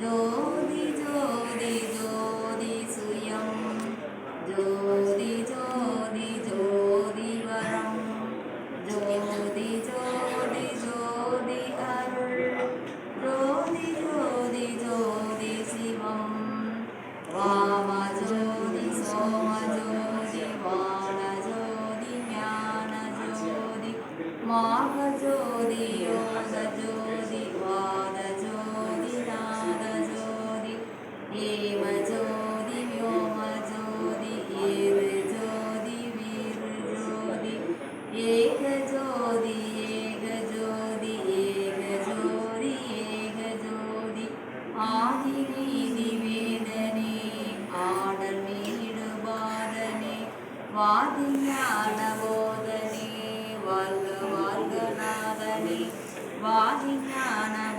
ஜோதி ஜோதி ஜோதி சுயம் ஜோதி ஜோதி ஜோதி வரம் ஜோதி ஜோதி ஜோதி அருள் ஜோதி ஜோதி ஜோதி சிவம் வாம ஜோதி சோம ஜோதி வான ஜோதி ஞான ஜோதி மாக ஜோதி யோக ஜோதி வாத ஜோதி வியோம ஜோதி ஏறு ஜோதி வீரு ஜோதி ஏக ஜோதி ஏக ஜோதி ஏக ஜோதி ஏக ஜோதி ஆதி நீதி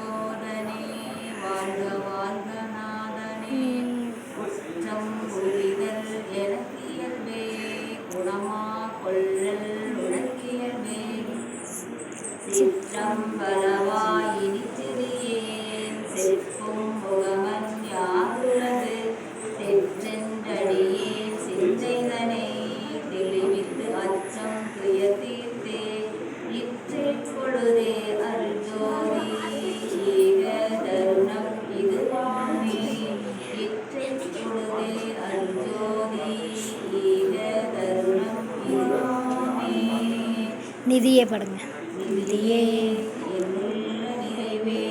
போதனே வாழ்க வாழ்க சிற்றம்பலவாயினி திரியேன் செப்பும் முகமன் யாருளது தெற்றென்றடியேன் சிந்தைதனை. தெளிவித்து அச்சம் துய தீர்த்தே இற்றேற் பொழுதே அருஜோதி ஏக தருணம் இது இதுவாமே. இற்றேற் பொழுதே அருஜோதி ஏக தருணம் இதுவாமே. நிதியே படுங்க. நிதியே எல்ல நிறைவே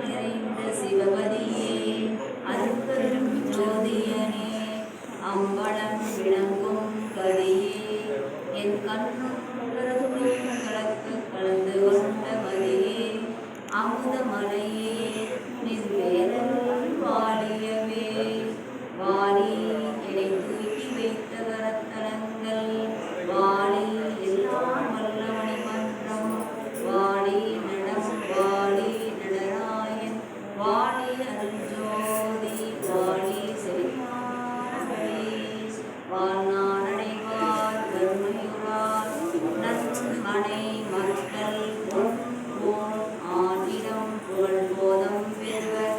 நிறைந்த சிவபதியே அருட்பெரும் ஜோதியனே அம்பலம் விளங்கும் கதியே. என் கண்ணும் கலந்து கொண்ட மதியே அமுதமலை